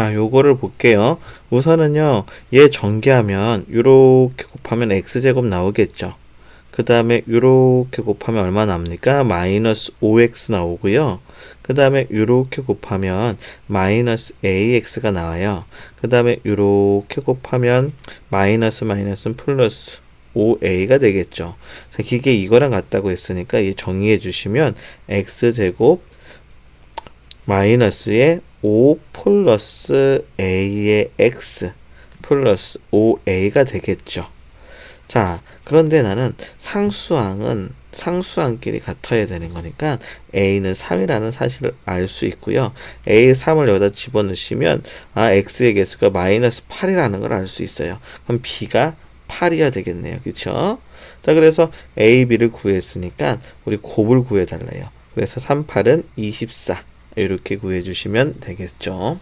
자, 요거를 볼게요. 우선은요, 얘 전개하면, 요렇게 곱하면 x제곱 나오겠죠. 그 다음에 요렇게 곱하면 얼마 나옵니까? 마이너스 5x 나오고요. 그 다음에 요렇게 곱하면 마이너스 ax가 나와요. 그 다음에 요렇게 곱하면 마이너스 마이너스는 플러스 5a가 되겠죠. 자, 이게 이거랑 같다고 했으니까 이 정의해 주시면 x제곱 마이너스의 5 플러스 a의 x 플러스 5a가 되겠죠. 자, 그런데 나는 상수항은 상수항끼리 같아야 되는 거니까 a는 3이라는 사실을 알 수 있고요. a 3을 여기다 집어넣으시면 아 x의 개수가 마이너스 8이라는 걸 알 수 있어요. 그럼 b가 8이어야 되겠네요. 그쵸? 자, 그래서 a, b를 구했으니까 우리 곱을 구해 달래요. 그래서 3, 8은 24 이렇게 구해주시면 되겠죠.